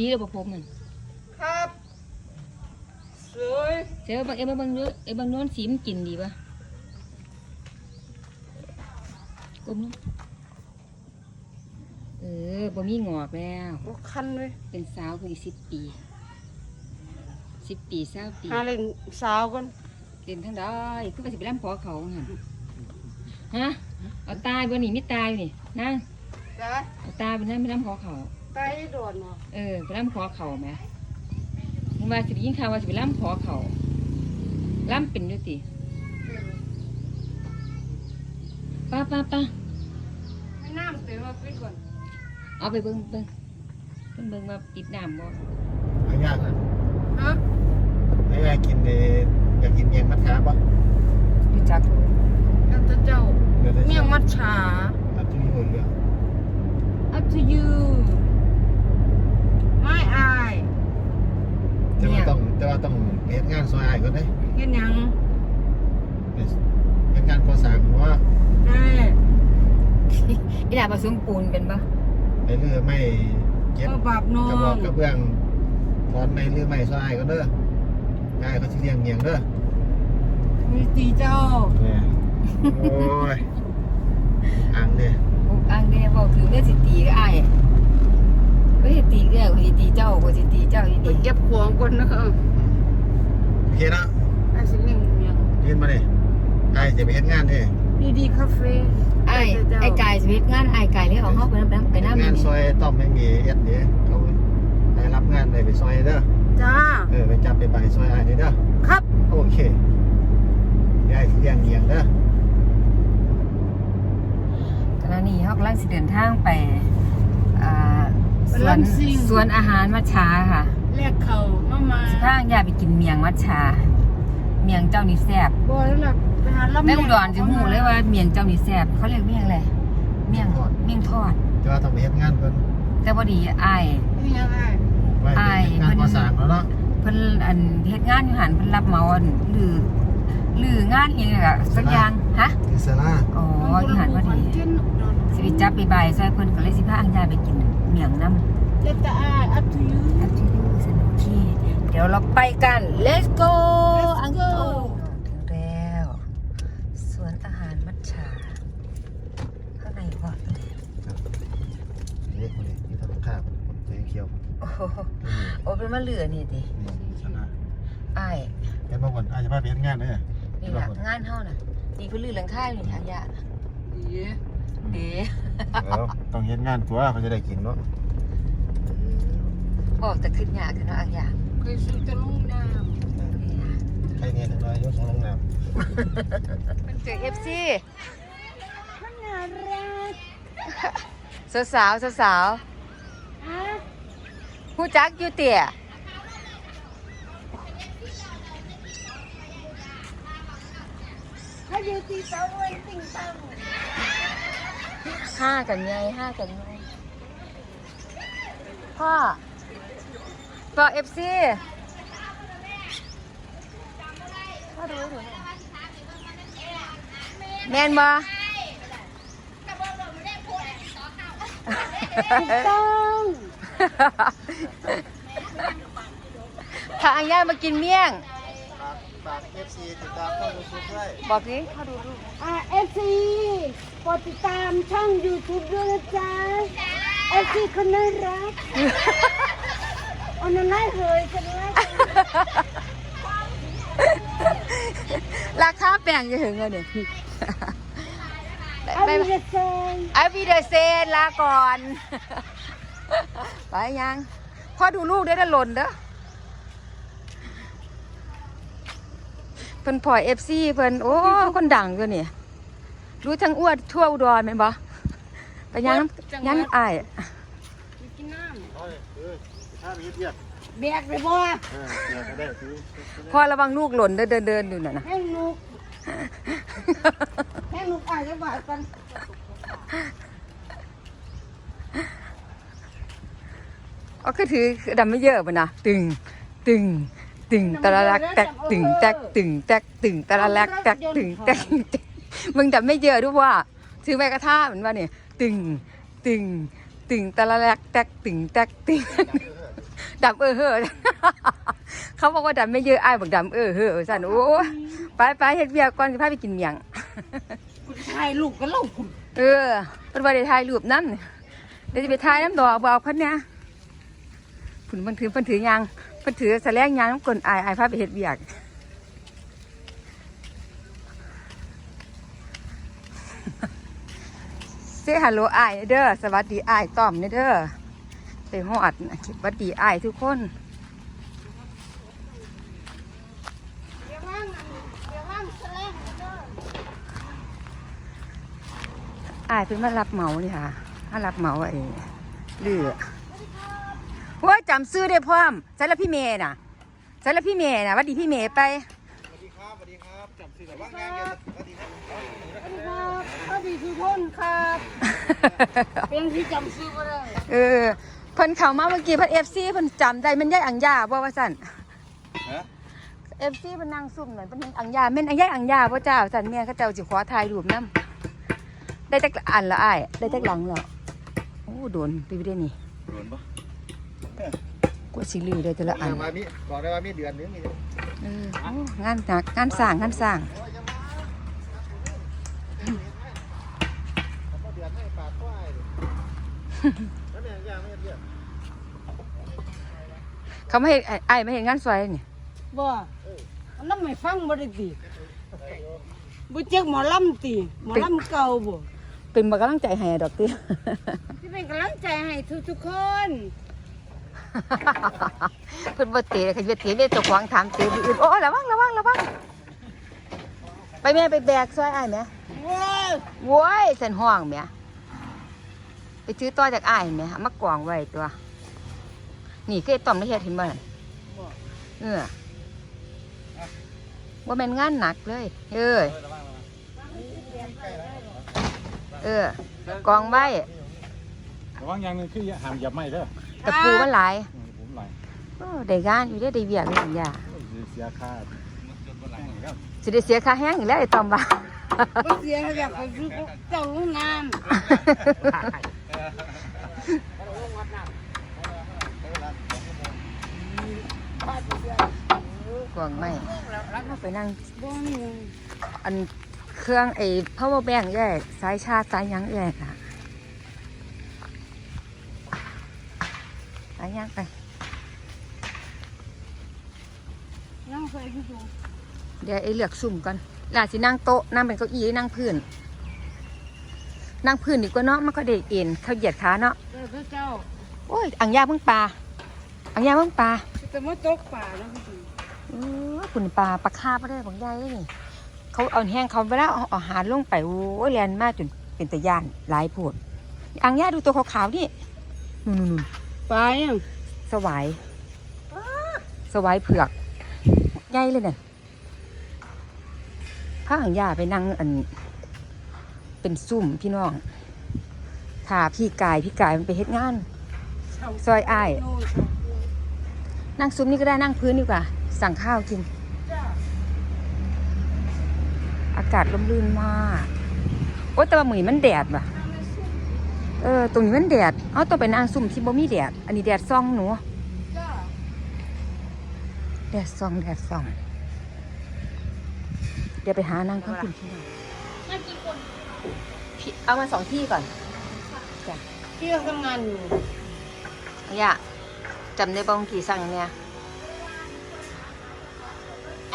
ดีแล้วบ่ผมมันครับสวยเจ้าบางเอ้ยบางเนื้อเอ้ยบางโน้นสีมันกินดีปะกลมลงเออบ่มีงอกแล้วโอ้คันเลยเป็นสาวคือสิบปีสิบปีสาวปีหาเล่นสาวกันเรียนทั้งได้คือว่าสิไปร่ำขอเขาหั่นฮะเอาตายบ่นี่ไม่ตายนี่นั่งจ้ะเอาตายไปนั่งไปร่ำขอเขา ไตโดนเนาะเออไปร่ำขอเขาไหมมึงว่าสิไปยิงข่าวว่าสิไปร่ำขอเขาร่ำเป็นด้วยติป้าป้าป้าให้น้ำเต็มมาปิดก่อนเอาไปเบิ่งเบิ่งเบิ่งเบิ่งว่าปิดน้ำบ่หายากนะฮะให้แม่กินเดอยากกินเมียงมัดขาปะรู้จักแล้วแต่เจ้า เดี๋ยวได้ เมี่ยงมัดฉา อัดที่นี่คนเดียว up to you ไม่อาย แต่ว่าต้องแต่ว่าต้องเฮ็ดงานซอยอ้ายก่อนเด้ เห็นยัง เฮ็ดงานก่อสร้างเพราะว่า ได้ อีหลาผสมปูนเป็นปะไปเรื่อยไม่เก็บก็บาปน้อกระบอกงกระเบื้องถอนไม่เรื่อยไม่ซอยอ้ายก่อนเด้ออ้ายเขาสิเลี้ยงเมียงเด้อมีตีเจ้าเนี่ยโอ้ยอังเนี่ยอุกอังเด้บอกถึงเรื่องสิตีก็อ้ายก็สิตีเด้อก็สิตีเจ้าก็สิตีเจ้าอีไปนี่เก็บของก่อนนะครับโอเคนะไอ้สิเลี้ยงเมียงยืนมาดิอ้ายจะไปเฮ็ดงานเด้ ดีดีคาเฟ่อ้ายไอ้กายชีวิตงานอ้ายกายเลยเอาเฮาไปนำไปนำงานซอยต้อมไม่มีเอ็ดเด้เขาได้รับงานได้ไปซอยเด้อจ้าเออไปจับไปไปซอยอ้ายเด้อครับโอเคยายสิเลี้ยงเมียงเด้อขณะนี้เฮากำลังสิเดินทางไปอ่าสวนสวนอาหารมัชชาค่ะแลกเขามามาสิพาย่าไปกินเมียงมัชชา เมียงเจ้านี่แซ่บบ่แล้วล่ะไปหาลำแม่อุดรจะหูเลยว่าเมียงเจ้านี่แซ่บเขาเรียกเมียงอะไรเมียงเมียงทอด แต่ว่าต้องไปเฮ็ดงานเพิ่นแต่บ่ดีอ้ายนี่ยังไงไว้ไปเฮ็ดงานก่อสร้างแล้วเนาะเพิ่นอันเฮ็ดงานอยู่หันเพิ่นรับเหมาอันหรือหรืองานอีหยังอะสักอย่างฮะอิสระอ๋ออยู่หันพอดีสิไปจับไปบายซอยเพิ่นก็เลยสิพาอังยาไปกินเมียงนำเลตตาอาย up to you อันที่ดูสนุกที่เดี๋ยวเราไปกัน let's go Let's อั ง go โตถึงแล้ว สวนอาหารมัทฉาข้างในวะเล็กคนนี้ที่ทำข้าวใจเขียวโอ้โหโอ้เป็นมะเลือนี่ดินี่ชนะอ้ายเฮ็ดมาก่อนอาจจะพาไปเฮ็ดงานเด้อนี่ล่ะงานเฮาน่ะนี่เพิ่นลือหลังคาอยู่นี่อังยาน่ะเด้เออต้องเฮ็ดงานตัวเขาจะได้กินเนาะบอกแต่ขึ้นยากขึ้นเนาะอังยาเคยซื้อจะลุ่งน้ ใครเนี่ยถึงน้อยยกสองลงน้ำมันเจอ FC ำมันน่ารักสาวสาวสาวสาวฮะฮู้จักอยู่เตี่ยถ้าอยู่ที่เสาเวนติงตังห้ากันไงห้ากันไงพ่อพ่อ FC พ่อดูดูหน่อย แม่นบ่ต้องถ้าอังย่ามากินเมี่ยงฝาก FC ติดตามช่อง YouTube ด้วยบอกสิพ่อดูดูอ่าเอฟซีกดติดตามช่อง YouTube ด้วยนะจ๊ะเอฟซีคนน่ารักเอันนั้นไล่เลยคนไล่ราคาแปลงจะถึงเงินเนี่ยเอาไปไปเลยเซนไอวีเดอร์เซนลาก่อน ไปยัง พ่อดูลูกได้ด้หล่นเด้อเพิ่นพอเอฟซีเพิ่นโอ้ คนดังตัวนี่รู้ทั้งอ้วนทั่วอุดรแม่นบ่ไปยังยังอ้ายกินน้เอ้ยเออถ้ามีเทียบำ แบกเลยบ่เออเดี๋ยวก็ได้ซื้อพ่อระวังลูกหล่นเด้อเดินเดินอยู่น่ะนะให้ลูกให้ลูกอ่านจะบาดกันอ๋อก็ถือดำไม่เยอะป่ะนะตึง ตึง ตึงตะละลักแตกตึงแตกตึงแตกตึงตะละลักแตกตึงแตกตึงมึงดำไม่เยอะด้วยว่าถือแม่กระทะเหมือนว่าเนี่ยตึง ตึง ตึงตะละลักแตกตึงแตกตึง ดำเออเฮ้อเขาบอกว่าดำไม่เยอะอ้ายบอกดำเออเฮ้อสั่นโอ้ยไปไปเฮ็ดเบียกก่อนสิพาไปกินเมียงคุณชายลูกก็เล่าคุณเออเพิ่นว่าได้ถ่ายรูปนั่นเดี๋ยวจะไปถ่ายน้ำดอกบอกเพิ่นเนี่ยผุนเพิ่นถือเพิ่นถือยางเพิ่นถือแสลงยางน้ำกลนอายอายพาไปเฮ็ดเบียกเซฮัลโหลอายเด้อสวัสดีอายต้อมเด้อ ไปฮอดนะสวัสดีอายทุกคนเดี๋ยวว่างเดี๋ยวว่างแสลงเด้ออายเป็นมารับเหมานี่ค่ะมารับเหมาไอ้เรือว่าจำซื้อได้พร้อมใช่แล้วพี่เมย์น่ะใช่แล้วพี่เมย์น่ะหวัดดีพี่เมย์ไปสวัสดีครับสวัสดีครับจำสื่อแต่ว่างานเดียวสวัสดีครับสวัสดีครับสวัสดีทุกคนครับเป็นที่จำชื่อบ่ได้เออ เพิ่นเข้ามาเมื่อกี้เพิ่นเอฟซีเพิ่นจำได้มันย่ายอังยาบ่ว่าสั่นฮะเอฟซีเพิ่นนั่งซุ่มนั่นเพิ่นเห็นอังยาแม่นอังยาอังยาบ่เจ้าสั่นแม่เขาเจ้าสิขอถ่ายรูปนํได้จักอันละอ้ายได้จักหลังแล้วโอ้โดนไปเด้นี่โดนปะกว่าสิลือได้แต่ละอันมามีบอกได้ว่ามีเดือนนึงนี่เออโอ้งานหนักงานสร้างงานสร้างเขาเดือนให้ปากควายแล้วเนี่ยยางไม่เดือด เขาไม่เห็นไอ้ไอ้ไม่เห็นงานสวยนี่บ่มันนำไม่ฟังบ่ได้ติบ่เจ๊กหมอลำติหมอลำเก่าบ่เป็นมากำลังใจให้ดอกติที่เป็นกำลังใจให้ทุกๆคนเพิ่นบ่เตะคันเวทเตะเด้เจ้าของถามเตะผู้อื่นโอ้ระวังระวังระวังไปแม่ไปแบกซอยอ้ายแม่ว้าวโว้ยเส้นห้องแม่ไปซื้อต่อจากอ้ายแม่เอามากองไว้ตัว นี่คือไอ้ต้อมได้เฮ็ดเห็นบ่นั่นเออว่าแม่นงานหนักเลย เอ้ยเออกองไว้ระวังอย่างหนึงคืออย่าห้ามเหยับไม่เด้อตะปูมันหลายอืมผมไหลโอ้ได้งานอยู่ได้อได้เวียกได้สัญญาโอ้ยเสียค่าแห้งอีกแล้วสิได้เสียค่าแห้งอีกแล้วไอ้ตอมบ่าบ่เสียแบบไปซื้อเจ้าห้องน้ำ กวางไม่เอาไปนั่งบ่มีอันเครื่องไอ้ power bank แยกสายชาร์จสายหยังแยกอะสายหยังไปนั่งใส่ที่สูงเดี๋ยวไอ้เลือกซุ่มก่อนหลานสินั่งโต๊ะนั่งเป็นเก้าอี้นั่งพื้น นั่งพื้นดีกว่าเนาะมันก็เด็กเอ็นเขาเหยียดขาเนาะเออเจ้าโอ้ย อังยาเพิ่งปลาอังยาเพิ่งปลา จะมาตกป่าแล้วพี่สูงเออคุณปลาปลาคาบไม่ได้ของยายเลยนี่เขาเอาแห้งเขาไปแล้วเอาอาหารลงไปโอ้ยแลนมากจนเป็นตะยานหลายโพดอังย่าดูตัวขาวๆนี่นู่นนู่นป่ายังสวายสวายเผือกใหญ่เลยเนี่ยพาอังย่าไปนั่งอัน เป็นซุ่มพี่น้องถ้าพี่กายพี่กายมันไปเฮ็ดงาน ซอยอ้ายโน่นนั่งซุ้มนี่ก็ได้นั่งพื้นดีกว่า สั่งข้าวกินจ้าอากาศร่มรื่นมากโอ้แต่ว่าหมือมันแดดว่ะ เออตรงนี้มันแดดเอาต้องไปนางซุ่มที่บ่มีแดด อันนี้แดดซ่องหนูจ้าแดดซ่องแดดซ่อง เดี๋ยวไปหานางข้างคุณที่นั่นกี่คนพี่เอามาสองที่ก่อนที่เราทำงานอยู่อย่า จำได้บ้างกี่สั่งเนี่ย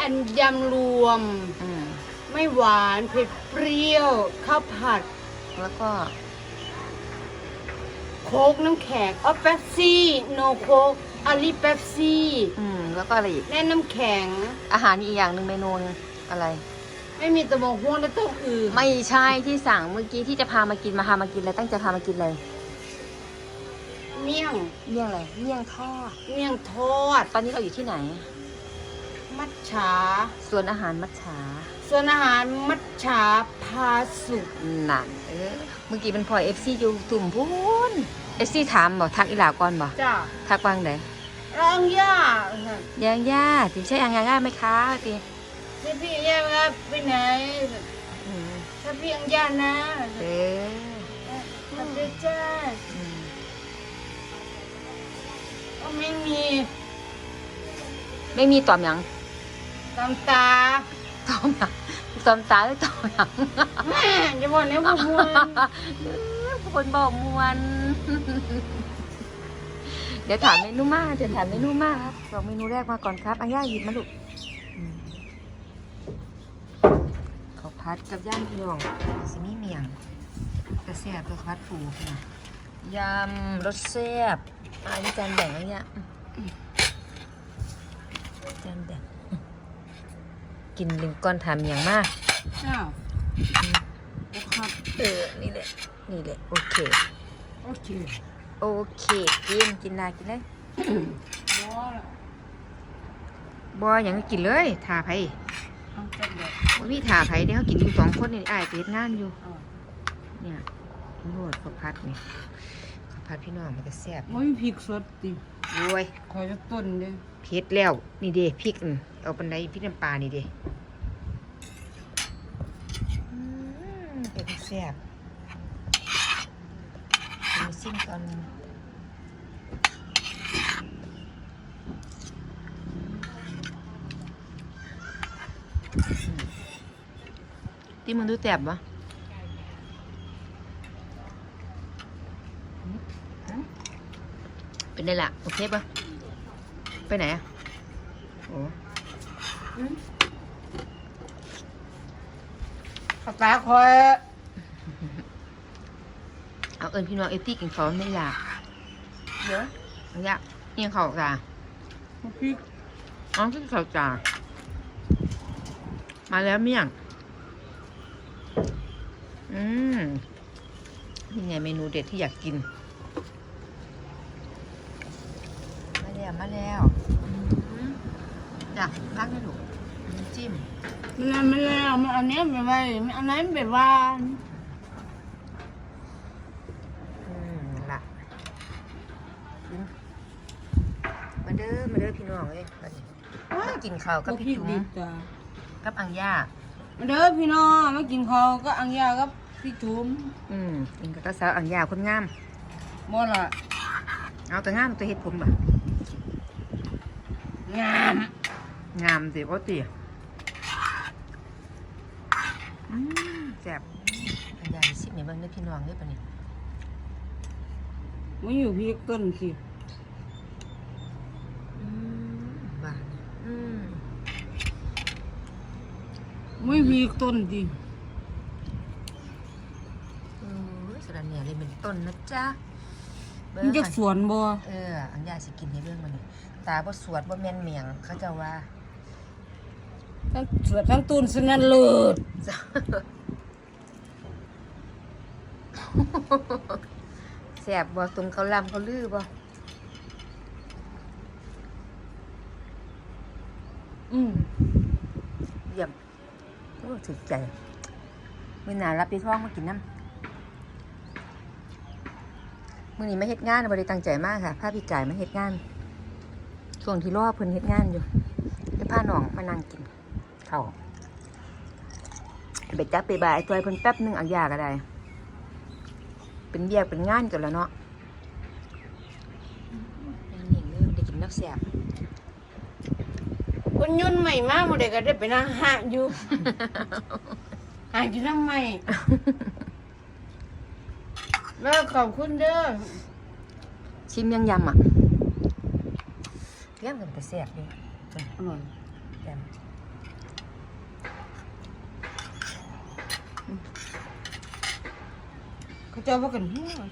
อันยำรวม อืมไม่หวานเผ็ดเปรี้ยวข้าวผัด แล้วก็โค้กน้ำแข็งอ๋อเป๊ปซี่ โนโค้กอาลีเป๊ปซี่ อืมแล้วก็อะไรอีกแน่น้ำแข็ง อาหารมีอีกอย่างหนึ่งเมนูหนึ่งอะไร ไม่มีตะบงห่วงและต้มอือไม่ใช่ที่สั่งเมื่อกี้ที่จะพามากินมาพามากินอะไรตั้งใจพามากินอะไร เมี่ยงเมี่ยงอะไรเมี่ยงทอด เมี่ยงทอด ตอนนี้เราอยู่ที่ไหน มัทฉาส่วนอาหารมัจฉาส่วนอาหารมัทฉาพาสุกหนักเออเมื่อกี้เป็นพลอยเอฟซีอยู่ตุ่มพูนเอฟซีถามบอกทักอีหลาก่อนบอกจ้าทักวางไหนรองย่ายังย่าติใช่ยังย่าไหมคะติที่พี่ย่าว่าไปไหนอืมถ้าพี่ยังย่านะเออ ทำด้วยจ้า อืม ก็ไม่มีไม่มีตอมหยังตำตาตอมหยังตอมตาหรือตอมหยังแม่จะบอกเนี่ยพวกมึงคนบอกมวนเดี๋ยวถามเมนูมาเดี๋ยวถามเมนูมาครับบอกเมนูแรกมาก่อนครับอาย่าหยิบมาลูกอืมข้าวผัดกับย่างพี่น้องสิมีเมียงกระแซบกับข้าวผัดปูนะยำรสแซ่บ อันนี้จานแบ่งอะไรเนี่ยอืมจานแบ่งอืมกินลิงก้อนทำอย่างมากอ้าวครับเออ นี่แหละ นี่แหละ โอเค โอเค โอเค กิน กินได้กินเลยบอละบออย่างกินเลยทาไผเอาจังเด็ดบ่มีทาไผเดี๋ยวเขากินอยู่สองคนนี่อ้ายไปเฮ็ดงานอยู่เอาเนี่ยโหดข้าวผัดนี่ข้าวผัดพี่น้องมันจะแซ่บไม่มีพริกสดติโอ้ยคอยจะต้นเด้เผ็ดแล้ว นี่เด้พริกอืมเอาปันไดพริกน้ำปลานี่เด้อืมเป็นแซ่บมีซิ่งก่อนที่มึงดูแซ่บปะ เป็นได้ละโอเคปะไปไหนอะโอ้ภาษาคอยเอาเอิญพี่น้องเอฟตี้กินเขาวไม่อยากเยอะไม่อยากเนี่ยเขาจ้าพริกอ๋อคือเขาจ้ามาแล้วเมี่ยง อืมนี่ไงเมนูเด็ดที่อยากกิน มาแล้วมาแล้วอืมจ้ะรักไหมลูกน้ำจิ้มมันแล้วมันแล้วมันอันเนี้ยแบบว่ามันอันนั้นแบบว่าอืมนั่นละกินมาเด้อมาเด้อพี่น้องเอ้ยมาดิมากินข้าวกับพี่จุ๋มจ้ะกับอังย่ามาเด้อพี่น้องมากินข้าวก็อังยากับพี่จุ๋มอืมกินกับกระสาวอังย่าคนงามบ่ล่ะเอาแต่งามตัวเฮ็ดผมบ่ งาม งามสิบ่ติอืมแซ่บอังย่าสิแม่เบิ่งเด้อพี่น้องเด้อปะนี่มันอยู่พริกต้นสิอืมบานอืมไม่พริกต้นดิโอ้ยสะระเนี่ยเลยเป็นต้นนะจ๊ะ เบิ่งมันจะค่ะสวนบ่เออ อังย่าสิกินให้เบิ่งมานี่ตาบ่สวดบ่แม่นเมียงเขาเจ้าว่า ทั้งสวนทั้งต้นสนั่นเลิศแสบบ่ตรงเขาลำเขาลือบ่อืมเยี่ยมโอ้ถึกใจมื่อหนารับพี่ท้องมากินน้ำ มื่อนี้มาเฮ็ดงานบริตั้งใจมากค่ะพาพี่กายมาเฮ็ดงาน ช่วงที่รอเพิ่นเฮ็ดงานอยู่ได้พาน้องมานั่งกินข้าวไปจับไปบ่ายจอยเพิ่นแป๊บหนึงอักยาก็ได้เป็นเบียกเป็นงานกันแล้วเนาะนิ่งๆเลยได้กินนักแสบคนยุ่นใหม่มากหมดเลยก็ได้ไปนั่งหาอยู่ หาอยู่ทำไม แล้วขอบคุณเด้อชิมยังยำอะเรียมกันแต่แสบเลยอร่อยยำเขาเจะว่ากันหัว